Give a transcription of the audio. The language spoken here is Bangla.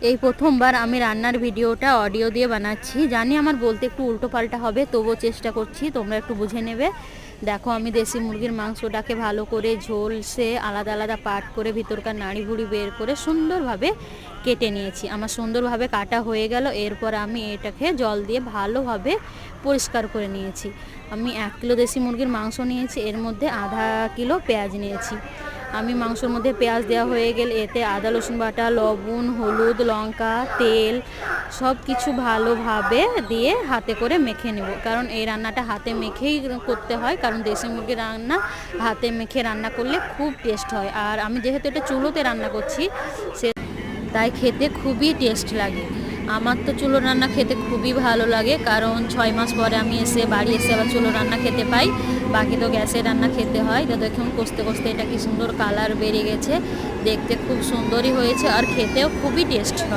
এই প্রথমবার আমি রান্নার ভিডিওটা অডিও দিয়ে বানাচ্ছি। জানি আমার বলতে একটু উল্টো পাল্টা হবে, তবুও চেষ্টা করছি, তোমরা একটু বুঝে নেবে। দেখো, আমি দেশি মুরগির মাংসটাকে ভালো করে ঝোলসে আলাদা আলাদা পাট করে ভিতরকার নাড়ি ভুড়ি বের করে সুন্দরভাবে কেটে নিয়েছি। আমার সুন্দরভাবে কাটা হয়ে গেল, এরপর আমি এটাকে জল দিয়ে ভালোভাবে পরিষ্কার করে নিয়েছি। আমি এক কিলো দেশি মুরগির মাংস নিয়েছি, এর মধ্যে আধা কিলো পেঁয়াজ নিয়েছি। আমি মাংসর মধ্যে পেঁয়াজ দেওয়া হয়ে গেলে এতে আদা, রসুন বাটা, লবণ, হলুদ, লঙ্কা, তেল সব কিছু ভালোভাবে দিয়ে হাতে করে মেখে নেব। কারণ এই রান্নাটা হাতে মেখেই করতে হয়, কারণ দেশি মুরগির রান্না হাতে মেখে রান্না করলে খুব টেস্ট হয়। আর আমি যেহেতু এটা চুলোতে রান্না করছি, সে তাই খেতে খুবই টেস্ট লাগে। আমার তো চুলো রান্না খেতে খুবই ভালো লাগে, কারণ ছয় মাস পরে আমি এসে বাড়ি এসে আবার চুলো রান্না খেতে পাই। বাকি তো গ্যাসে রান্না খেতে হয়, তো দেখুন কষতে কষতে এটা কি সুন্দর কালার বেরিয়ে গেছে, দেখতে খুব সুন্দরই হয়েছে আর খেতেও খুবই টেস্ট হয়।